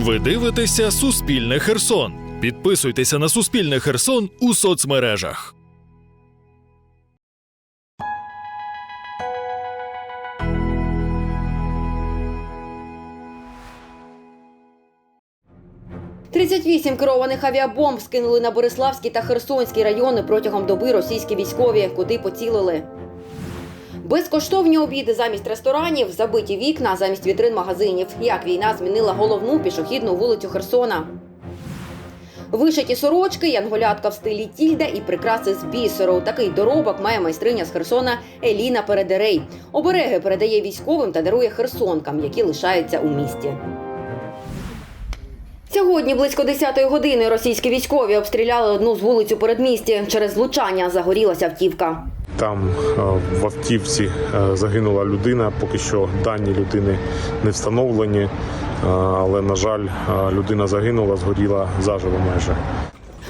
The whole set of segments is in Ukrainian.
Ви дивитеся Суспільне Херсон. Підписуйтеся на Суспільне Херсон у соцмережах. – 38 керованих авіабомб скинули на Бориславський та Херсонський райони протягом доби російські військові, куди поцілили. Безкоштовні обіди замість ресторанів, забиті вікна замість вітрин магазинів. Як війна змінила головну пішохідну вулицю Херсона. Вишиті сорочки, янголятка в стилі тільда і прикраси з бісеру. Такий доробок має майстриня з Херсона Еліна Передерей. Обереги передає військовим та дарує херсонкам, які лишаються у місті. Сьогодні близько 10-ї години російські військові обстріляли одну з вулиць у передмісті. Через влучання загорілася автівка. Там е, в автівці е, загинула людина. Поки що дані людини не встановлені, е, але на жаль, людина загинула, згоріла заживо майже.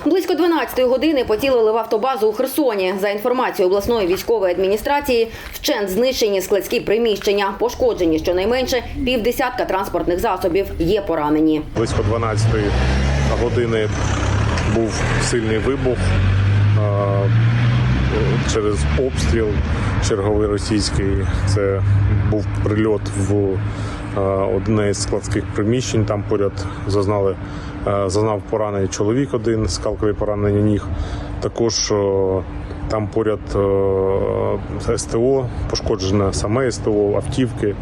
Близько 12-ї години поцілили в автобазу у Херсоні. За інформацією обласної військової адміністрації, вчент знищені складські приміщення, пошкоджені щонайменше півдесятка транспортних засобів. Є поранені. Близько 12 години був сильний вибух через обстріл черговий російський. Це був прильот в е, одне з складських приміщень. Там поряд зазнали е, зазнав поранений чоловік один, скалкові поранення ніг. Також е, там поряд СТО, пошкоджене саме СТО, автівки.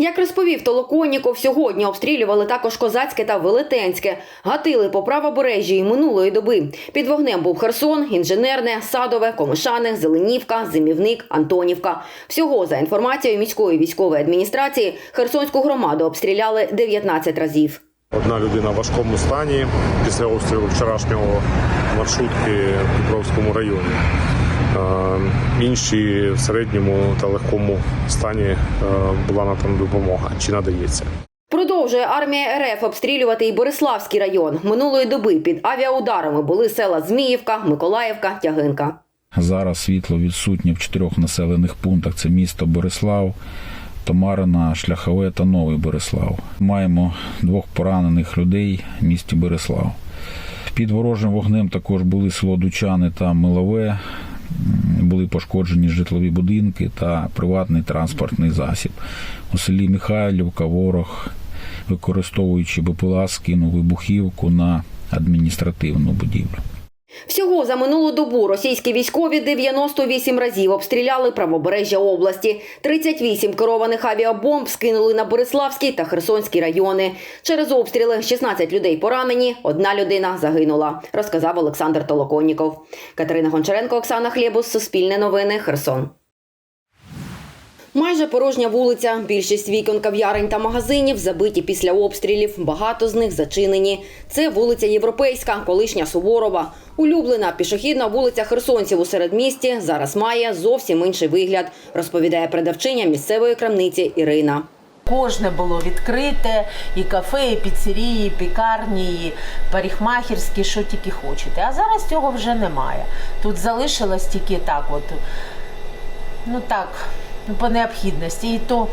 Як розповів Толоконніков, сьогодні обстрілювали також Козацьке та Велетенське. Гатили по правобережжі й минулої доби. Під вогнем був Херсон, Інженерне, Садове, Комишане, Зеленівка, Зимівник, Антонівка. Всього, за інформацією міської військової адміністрації, Херсонську громаду обстріляли 19 разів. Одна людина в важкому стані після обстрілу вчорашнього маршрутки в Дніпровському районі. Е, Інші в середньому та легкому стані е, була надана допомога чи надається. Продовжує армія РФ обстрілювати і Бориславський район. Минулої доби під авіаударами були села Зміївка, Миколаївка, Тягинка. Зараз світло відсутнє в чотирьох населених пунктах: це місто Борислав, Томарина, Шляхове та Новий Борислав. Маємо двох поранених людей в місті Борислав. Під ворожим вогнем також були село Дучани та Милове. Були пошкоджені житлові будинки та приватний транспортний засіб. У селі Михайлівка ворог, використовуючи БПЛА, скинув вибухівку на адміністративну будівлю. Всього за минулу добу російські військові 98 разів обстріляли правобережжя області. 38 керованих авіабомб скинули на Бориславський та Херсонський райони. Через обстріли 16 людей поранені, одна людина загинула, розказав Олександр Толоконніков. Катерина Гончаренко, Оксана Хлєбус, Суспільне новини, Херсон. Майже порожня вулиця. Більшість вікон кав'ярень та магазинів забиті після обстрілів. Багато з них зачинені. Це вулиця Європейська, колишня Суворова. Улюблена пішохідна вулиця Херсонців у середмісті зараз має зовсім інший вигляд, розповідає продавчиня місцевої крамниці Ірина. Кожне було відкрите, і кафе, і піцерії, і пікарні, і парикмахерські, що тільки хочете. А зараз цього вже немає. Тут залишилось тільки так, от, ну так, по необхідності. І то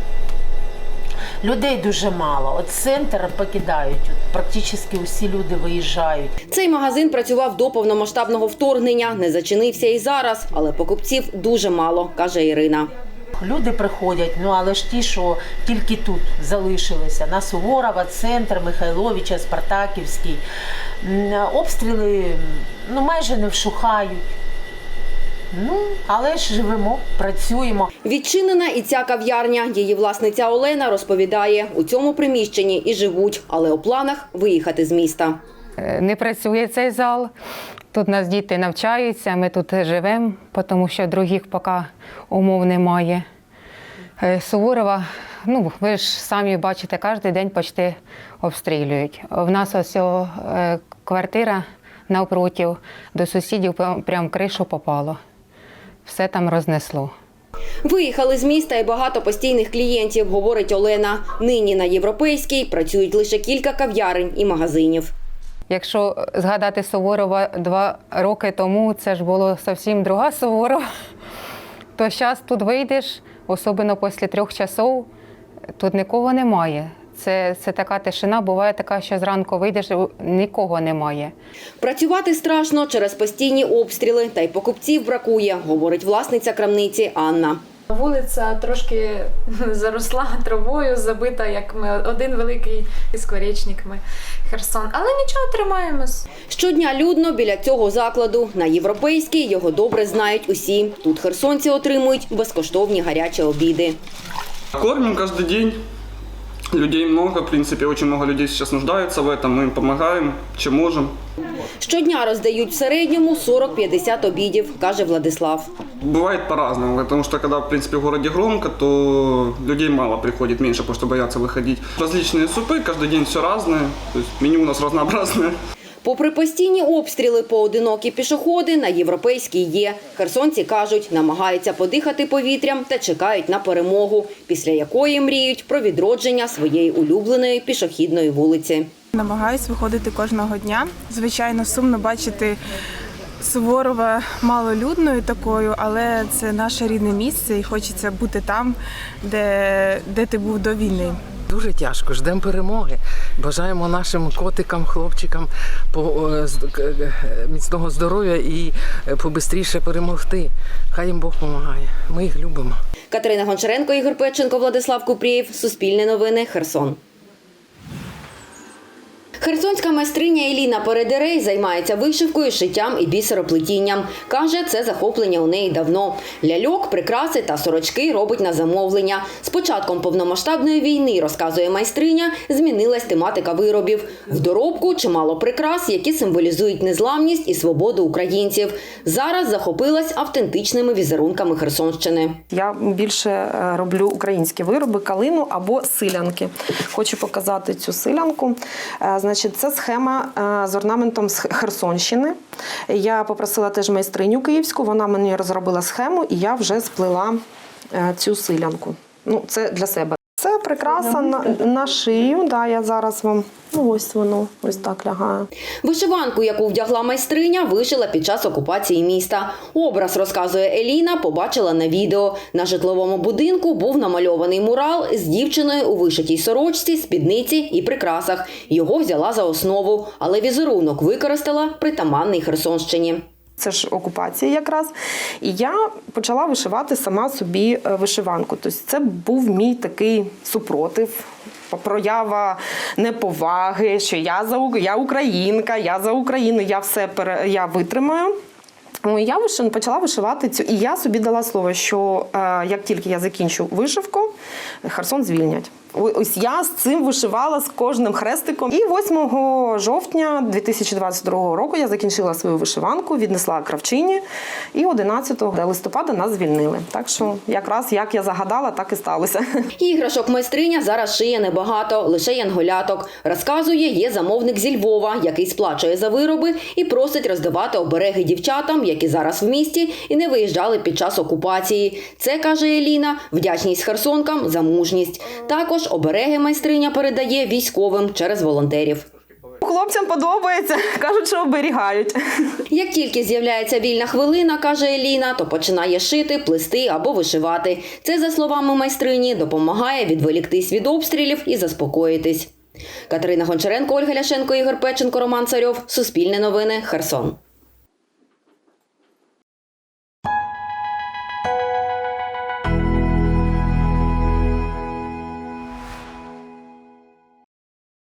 людей дуже мало. От центр покидають, от, практично усі люди виїжджають. Цей магазин працював до повномасштабного вторгнення, не зачинився і зараз, але покупців дуже мало, каже Ірина. Люди приходять, ну але ж ті, що тільки тут залишилися на Суворова, центр, Михайловича, Спартаківський. Обстріли ну, майже не вшухають. Ну, але ж живемо, працюємо. Відчинена і ця кав'ярня. Її власниця Олена розповідає, у цьому приміщенні і живуть, але у планах виїхати з міста. Е, Не працює цей зал. Тут нас діти навчаються, ми тут живемо, тому що других поки умов немає. Е, Суворова, ну ви ж самі бачите, кожен день почти обстрілюють. В нас ось е, квартира навпроти, до сусідів прям- прям кришу попало. Все там рознесло. Виїхали з міста і багато постійних клієнтів, говорить Олена. Нині на європейській працюють лише кілька кав'ярень і магазинів. Якщо згадати Суворова два роки тому, це ж було зовсім друга Суворова, то зараз тут вийдеш, особливо після трьох часов, тут нікого немає. Це, це така тишина. Буває така, що зранку вийдеш, нікого немає. Працювати страшно через постійні обстріли, та й покупців бракує, говорить власниця крамниці Анна. Вулиця трошки заросла травою, забита, як ми один великий скворечник ми Херсон. Але нічого тримаємось. Щодня людно біля цього закладу на європейський його добре знають усі. Тут херсонці отримують безкоштовні гарячі обіди. Кормим каждый день. Людей много, в принципе, очень много людей сейчас нуждаются в этом. Мы им помогаем, чем можем. Щодня роздають в середньому 40-50 обідів, каже Владислав. Бывает по-разному, потому что когда, в принципе, в городе громко, то людей мало приходит, меньше, потому что боятся выходить. Различные супы, каждый день все разное, то есть меню у нас разнообразное. Попри постійні обстріли, поодинокі пішоходи на європейській є. Херсонці кажуть, намагаються подихати повітрям та чекають на перемогу, після якої мріють про відродження своєї улюбленої пішохідної вулиці. Намагаюсь виходити кожного дня. Звичайно, сумно бачити Суворова малолюдною такою, але це наше рідне місце і хочеться бути там, де, де ти був до війни. Дуже тяжко, ждемо перемоги. Бажаємо нашим котикам, хлопчикам по, міцного здоров'я і е, побистріше перемогти. Хай їм Бог допомагає. Ми їх любимо. Катерина Гончаренко, Ігор Печенко, Владислав Купрієв. Суспільне новини. Херсон. Херсонська майстриня Еліна Передерей займається вишивкою, шиттям і бісероплетінням. Каже, це захоплення у неї давно. Ляльок, прикраси та сорочки робить на замовлення. З початком повномасштабної війни, розказує майстриня, змінилась тематика виробів. В доробку чимало прикрас, які символізують незламність і свободу українців. Зараз захопилась автентичними візерунками Херсонщини. Я більше е, роблю українські вироби, калину або силянки. Хочу показати цю силянку. Значить, це схема е, з орнаментом з Херсонщини. Я попросила теж майстриню київську, вона мені розробила схему, і я вже сплела е, цю силянку. Ну, це для себе. Це прикраса на, на шию. Да, я зараз вам ну ось воно ось так лягає. Вишиванку, яку вдягла майстриня, вишила під час окупації міста. Образ, розказує Еліна, побачила на відео. На житловому будинку був намальований мурал з дівчиною у вишитій сорочці, спідниці і прикрасах. Його взяла за основу, але візерунок використала притаманний Херсонщині. Це ж окупація якраз. І я почала вишивати сама собі е, вишиванку. Тобто це був мій такий супротив. Проява неповаги, що я за я українка, я за Україну, я все пере, я витримаю. Ну, Я виши- почала вишивати цю. І я собі дала слово, що е, як тільки я закінчу вишивку, Херсон звільнять. Ось я з цим вишивала з кожним хрестиком. І 8 жовтня 2022 року я закінчила свою вишиванку, віднесла кравчині, і 11 листопада нас звільнили. Так що якраз як я загадала, так і сталося. Іграшок майстриня зараз шиє небагато, лише янголяток. Розказує, є замовник зі Львова, який сплачує за вироби і просить роздавати обереги дівчатам, які зараз в місті і не виїжджали під час окупації. Це каже Еліна, вдячність херсонкам за мужність. Також обереги майстриня передає військовим через волонтерів. Хлопцям подобається, кажуть, що оберігають. Як тільки з'являється вільна хвилина, каже Еліна, то починає шити, плести або вишивати. Це, за словами майстрині, допомагає відволіктись від обстрілів і заспокоїтись. Катерина Гончаренко, Ольга Ляшенко, Ігор Печенко, Роман Царьов. Суспільне новини. Херсон.